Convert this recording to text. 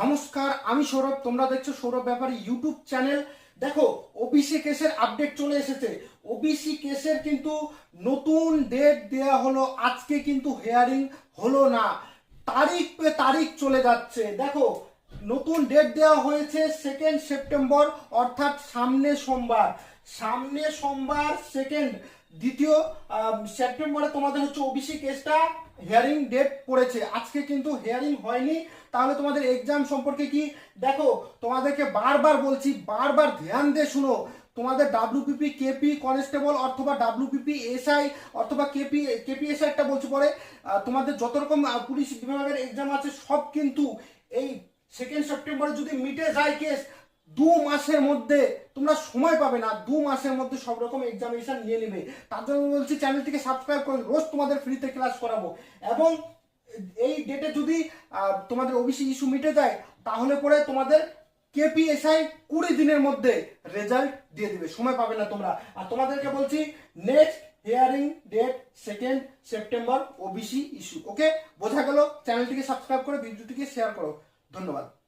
নমস্কার, আমি সৌরভ, তোমরা দেখছ সৌরভ ব্যাপারী ইউটিউব চ্যানেল। দেখো ওবিসি কেসের আপডেট চলে এসেছে। ওবিসি কেসের কিন্তু নতুন ডেট দেয়া হলো, আজকে কিন্তু হেয়ারিং হলো না। তারিখ পে তারিখ চলে যাচ্ছে। দেখো নতুন ডেট দেওয়া হয়েছে সেকেন্ড সেপ্টেম্বর অর্থাৎ সামনে সোমবার। সামনে সোমবার সেকেন্ড দ্বিতীয় সেপ্টেম্বরে তোমাদের হচ্ছে ওবিসি কেসটা হিয়ারিং ডেট পড়েছে। আজকে কিন্তু হিয়ারিং হয়নি। তাহলে তোমাদের এক্সাম সম্পর্কে কি? দেখো, তোমাদেরকে বারবার বলছি, বারবার ধ্যান দিয়ে শুনো। তোমাদের ডাব্লিউপিপি কেপি কনস্টেবল অথবা ডাব্লিউপিপি এসআই অথবা কেপি কেপি এসআইটা বলছি পরে তোমাদের যত রকম পুলিশ বিভাগের এক্সাম আছে, সব কিন্তু এই সেকেন্ড সেপ্টেম্বরে যদি মিটে যায় কেস দু মাসের মধ্যে তোমরা সময় পাবে না, দু মাসের মধ্যে সব রকম এক্সামিনেশন নিয়ে নেবে। তার জন্য বলছি চ্যানেলটিকে সাবস্ক্রাইব করুন রোজ তোমাদের ফ্রিতে ক্লাস করাবো। এবং এই ডেটে যদি তোমাদের ওবিসি ইস্যু মিটে যায়, তাহলে পরে তোমাদের কেপিএসআই কুড়ি দিনের মধ্যে রেজাল্ট দিয়ে দিবে। সময় পাবে না তোমরা। আর তোমাদেরকে বলছি next hearing date second September OBC issue okay বোঝা গেল? চ্যানেলটিকে সাবস্ক্রাইব করে ভিডিওটিকে শেয়ার করো। ধন্যবাদ।